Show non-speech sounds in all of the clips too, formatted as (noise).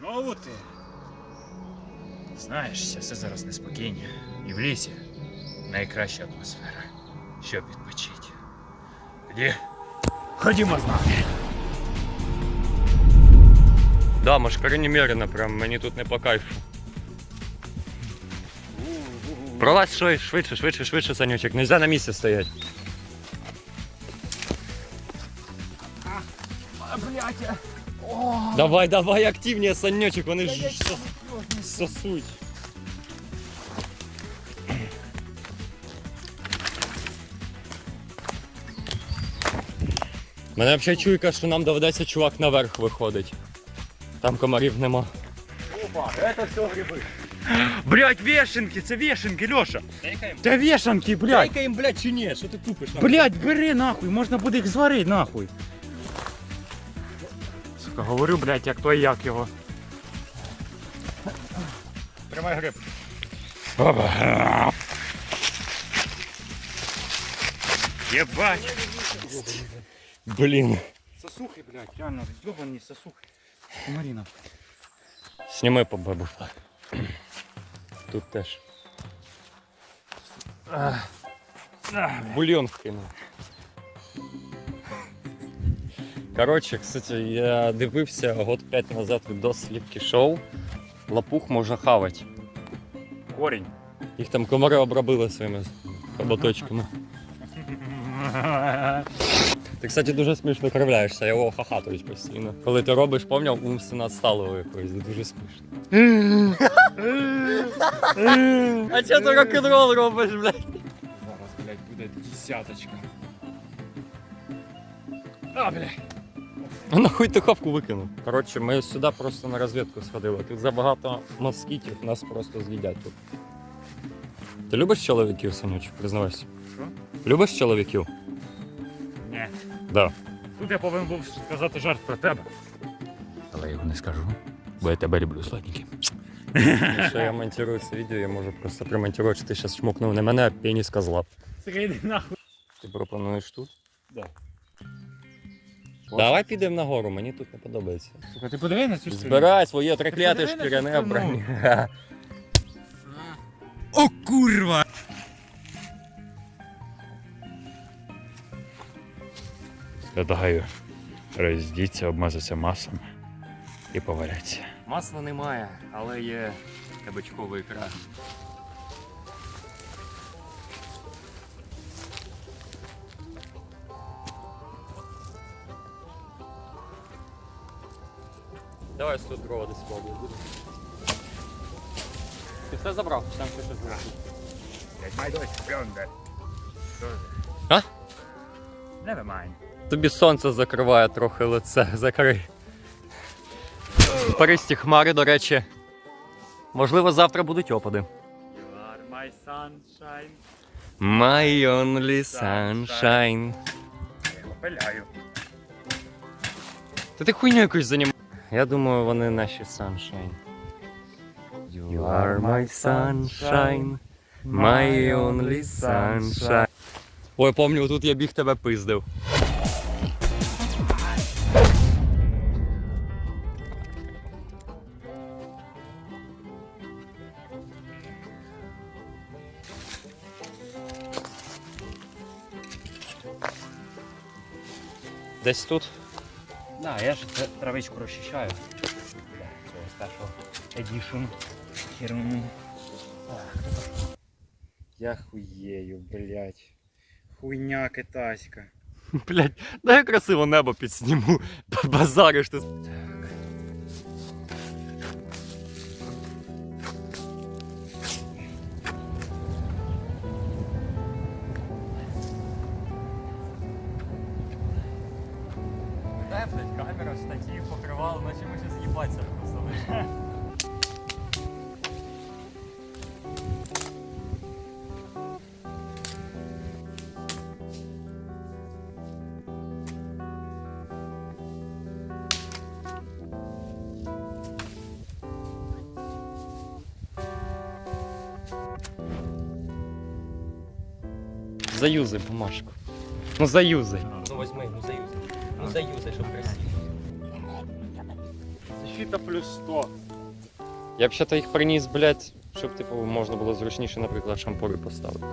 Знову ти. Знаєш, часи зараз неспокійні. І в лісі найкраща атмосфера, щоб відпочити. Тоді ходімо з нами. Да, машкари немерено, прям мені тут не по кайфу. Пролазь швидше, швидше, швидше, швидше, Санючек. Нельзя на місці стояти. Давай, давай, активніше, Санючек, вони ж сос- сосуть. Мене взагалі чуйка, що нам доведеться чувак наверх виходить. Там комарів нема. Опа, це все гриби. Блять, вешенки, це вешенки, Льоша. Це вешенки, блять. їм, блядь, чи ні? Що ти тупиш? Блять, бери нахуй, можна буде їх зварити нахуй. Сука, говорю, блять, як той як його. Тримай гриб. Єбать. Блін. Сосухи, блядь, реально, йобані сосухи. Маріна. Сніми по бабу. Тут теж. Бульйон вкинув. Коротше, кстати, я дивився год 5 назад відос Сліпкі шоу. Лапух можна хавати. Корінь. Їх там комари обробили своїми хоботочками. Ти, кстати, дуже смішно кривляєшся, я його хахатуюсь постійно. Коли ти робиш, помняв, умственно відсталого якоїсь, дуже смішно. а чого ти рок-н-рол робиш, блядь? Зараз, блядь, буде десяточка. А, блядь. А нахуй ти хавку викинув. Коротше, ми сюди просто на розвідку сходили. Тут забагато москітів, нас просто з'їдять тут. Ти любиш чоловіків, Санючок, признавайся? Що? Любиш чоловіків? Ні. Да. Тут я повинен був сказати жарт про тебе. Але я його не скажу. Бо я тебе люблю, сладенький. Якщо я монтирую це відео, я можу просто примонтувати, що ти зараз чмокнув не мене, а пеніс козла. Сиди нахуй. Ти пропонуєш тут? Да. Давай підемо нагору, мені тут не подобається. Сука, ти подиви на цю сторону. Збирай своє трекляте подиви на цю шкіряне сторону. броня. (laughs) О, курва! Предлагаю роздіться, обмазатися маслом і поваляться. Масла немає, але є кабачкова ікра. Давай тут дрова десь спробуй. Ти все забрав? Чи Там ще щось було? My Deutsch Freunde. А? Never mind. Тобі сонце закриває трохи лице, закрий. Паристі хмари, до речі. Можливо, завтра будуть опади. You are my sunshine. My only sunshine. Я пиляю. Та ти хуйню якусь занім. Я думаю, вони наші sunshine. You are my sunshine, my only sunshine. Ой, помню, тут я біг тебе пиздив. Десь тут. Да, я ж тр- травичку розчищаю. Цього старшого едішн. Херну. Я хуєю, блядь. Хуйня китайська. (laughs) Блять, дай я красиво небо підсніму. (laughs) Базариш ти. Дай, Заюзай бумажку. Ну заюзай. Ну возьми, ну заюзай. Ну заюзай, щоб красиво. Нікіта плюс 100. Я б ще то їх приніс, блядь, щоб типу можна було зручніше, наприклад, шампури поставити.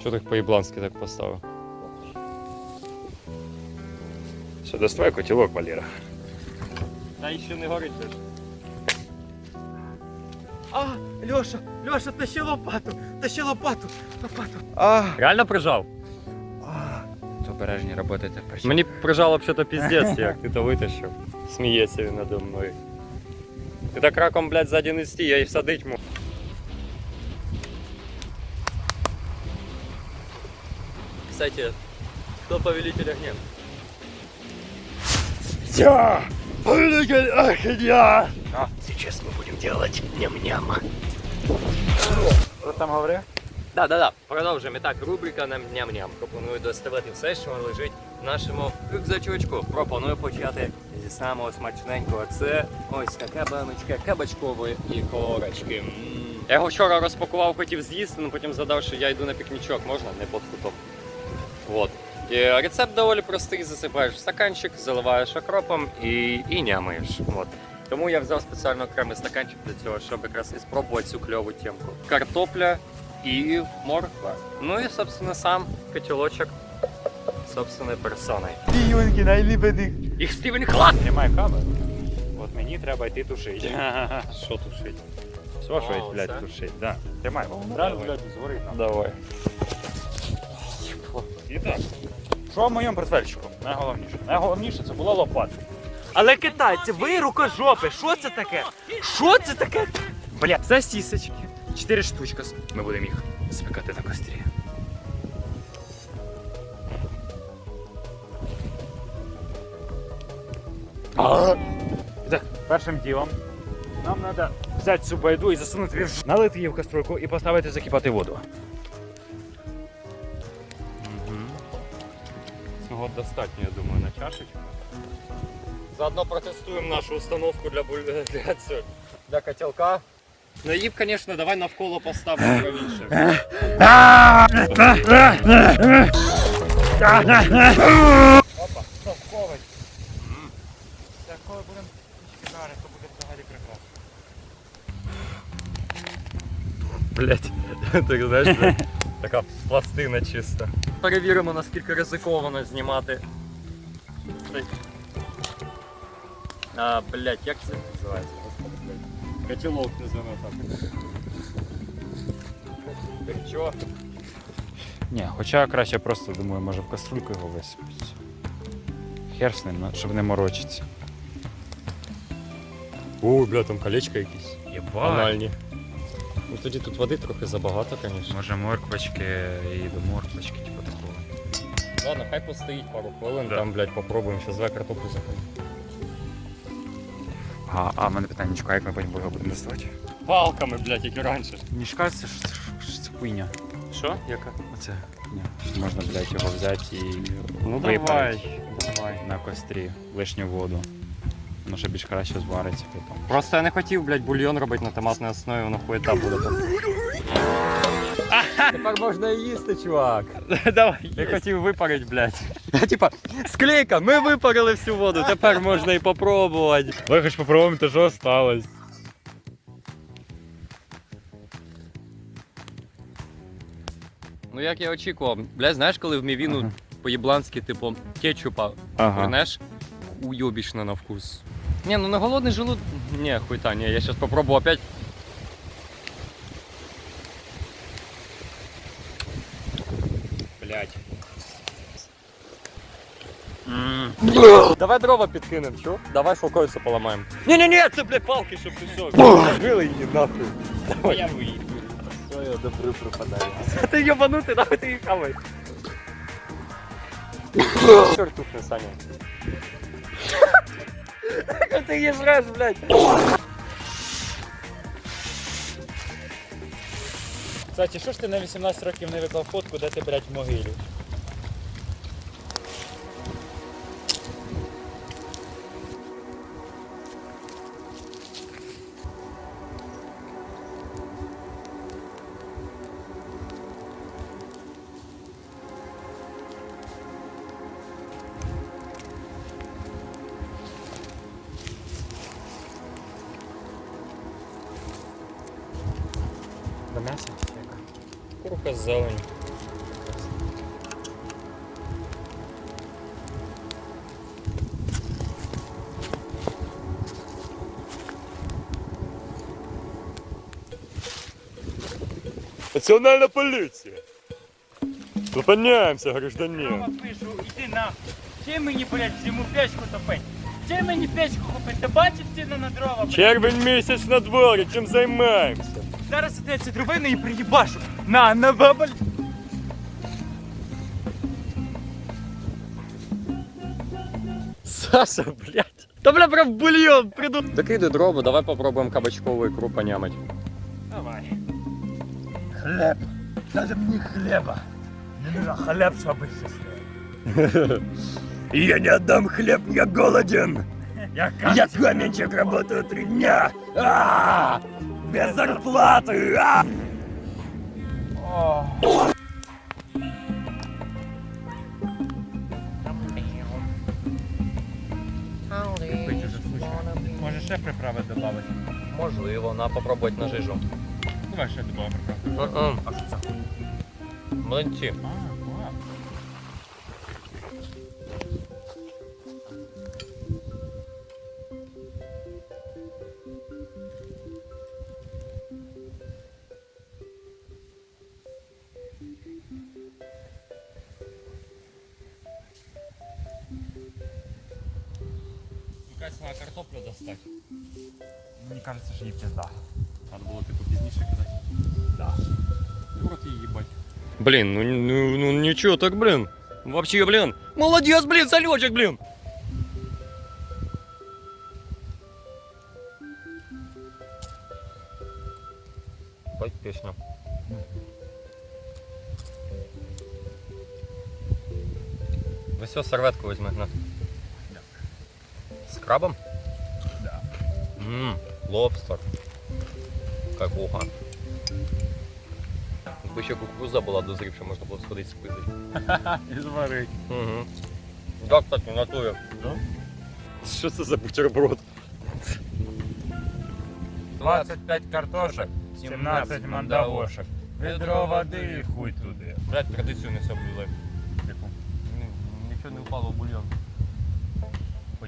Що ти їх по-ібланськи так поставив? Все, доставай котілок, Валера. Та ще не горить теж. А, Льоша, Льоша, тащи лопату, тащи лопату, лопату. А, Реально прижав? Обережні роботи тепер. Мені прижало взагалі піздець, як ти то витащив. Сміється він надо мною. Ти так раком, блядь, ззаді не стій, я і всадить можу. Кстати, кто повелитель огня? Я! Повелитель огня! А, сейчас мы будем делать ням-ням. Що там говорив? Да, да, да. Продовжуємо. І так, рубрика нам ням-ням. Пропоную доставати все, що лежить в нашому рюкзачочку. Пропоную почати зі самого смачненького. Це ось така баночка кабачкової ікорочки. М. Я його вчора розпакував, хотів з'їсти, але потім задав, що я йду на пікнічок, можна? Не під куток. Вот. І рецепт доволі простий, засипаєш в стаканчик, заливаєш окропом і, і нямаєш. Вот. Тому я взяв спеціально окремий стаканчик для цього, щоб якраз і спробувати цю кльову темку. Картопля і морква. Ну і, собственно, сам котілочок собственної персони. Юнки, найліпених. Їх Стівен Клад! Тримай камеру. От мені треба йти тушити. (laughs) Що тушить? Все, що їх, блядь, тушить. Да. Тримай. Реально, блядь, згорить нам. Давай. І так. Що в моєму портфельчику? Найголовніше. Найголовніше це була лопата. Але китайці, ви рукожопи, що це таке? Що це таке? Бля, це сісочки. Чотири штучки. Ми будемо їх спекати на кострі. Так, першим ділом нам треба взяти цю байду і засунути її в налити її в каструльку і поставити закипати воду. Цього достатньо, я думаю, на чашечку. Заодно протестуємо нашу установку для, буль... (laughs) для, цього- для котелка. Ну її б, звісно, давай навколо поставимо правіше. Опа, совковий. Так, коли будемо жарити, то буде взагалі прекрасно. Блять, (laughs) так знаєш, така пластина чиста. Перевіримо, наскільки ризиковано знімати. Ой. А, блять, як це називається? Господи, блядь. Котілок називаємо так. Горячо. Ні, хоча краще просто думаю, може в каструльку його висипати. Хер з ним, ну, щоб не морочитися. О, бля, там колечко якісь. Єбать. Анальні. Ну тоді тут води трохи забагато, звісно. Може морквочки і до морквочки, типу такого. Ладно, хай постоїть пару хвилин, Да. там, блядь, попробуємо, що за картоплю заходимо. А, а в мене питання, як ми потім його будемо доставати? Палками, блядь, як і раніше. Мішка кажеться, що це, що це хуйня. Що? Яка? Оце хуйня. Можна, блядь, його взяти і Ну давай, давай. на кострі лишню воду. Воно ще більш краще звариться потім. Просто я не хотів, блядь, бульйон робити на томатній основі, воно хуєта буде. Тепер можна і їсти, чувак. (laughs) Давай. Я хотів випарити, блядь. (laughs) Типа, склейка, ми випарили всю воду, тепер можна і попробувати. Давай хоч попробуємо, то що осталось. Ну як я очікував, блядь, знаєш, коли в мівіну Ага. по-єбланськи, типу, кетчупа Ага. Вернеш? Уйобічно на вкус. Не, ну на голодний желуд... Не, хуйта, не, я сейчас попробую опять. Блядь. Давай дрова підкинем, чо? Давай шовковицю поламаємо. Ні-ні-ні, це, блядь, палки, щоб ти все. Вили її нахуй. Давай. Я виїду. Що я добру пропадаю. Ти йобанутий, нахуй ти їх хавай. Чорт тухне, Саня. Ти її жреш, блядь? Кстати, що ж ти на 18 років не виклав фотку, де ти, блядь, в могилі? Курка м'ясо чи яка? Курка зелень. Національна поліція! Зупиняємося, гражданин. пишу, іди нахуй. Чим мені, блядь, зиму печку топить? Чим мені печку купити? Ти бачиш ціни на дрова? блядь? Червень місяць на дворі, чим займаємося? Зараз іде ці дровини і приїбашу. На, на бабаль. Саша, блядь. Та бля, прям бульйон приду. Докидай дробу, давай попробуємо кабачкову ікру понямить. Давай. Хлеб. Надо мені хлеба. Мне нужен хлеб, чтобы быть счастливым. Я не отдам хлеб, я голоден. (laughs) Я Я каменщик работаю три дня. А! Без зарплаты. А! Може ще приправи додати? Можливо, на попробувати на жижу. Давай ще додамо приправи. А що це? Млинці. А, достати. Мені кажеться, що їй пізда. Надо було типу пізніше казати. Да. Рот її їбать. Блін, ну, ну, ну нічого так, блін. Вообще, блін. Молодець, блін, сальочек, блін. Хоть пісня. Ви все серветку візьмете на. З крабом? Ммм, лобстер. Как уха. Якби ще кукуруза була дозрівша, можна було сходити (laughs) спити. І зварить. Угу. Да, кстати, в натурі. Да? Що це за бутерброд? 25 картошек, 17 мандавошек. Відро води і хуй туди. Блять, традицію не соблюли. Нічого не впало в бульйон.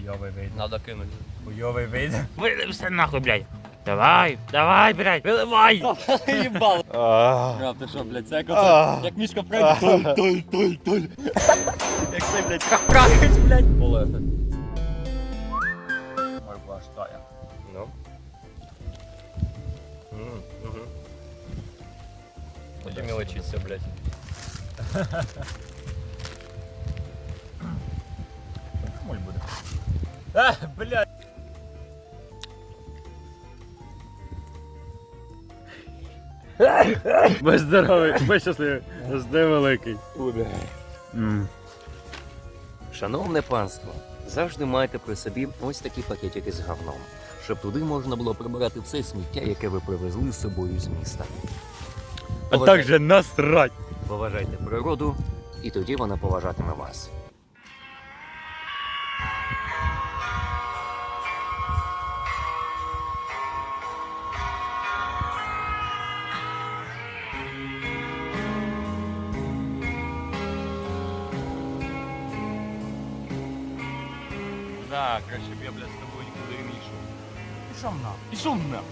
Хуйовий вийде. Надо кинути. Хуйовий вийде. (laughs) Вилився нахуй, блядь. Давай, давай, блядь, виливай. (laughs) Їбало. А, ти що, блядь, це як, оце, як мішка пройде. Толь, толь, толь, толь. (laughs) Як це, блядь, прагать, блядь. Полете. Ой, баштая. Ну. Угу. Тоді мелочиться, блядь. А, блядь. Будь здоровий, будь щасливий. Жди великий. Шановне панство, завжди майте при собі ось такі пакетики з говном, щоб туди можна було прибирати все сміття, яке ви привезли з собою з міста. А так же насрать. Поважайте природу, і тоді вона поважатиме вас. Да, краще б я, блядь,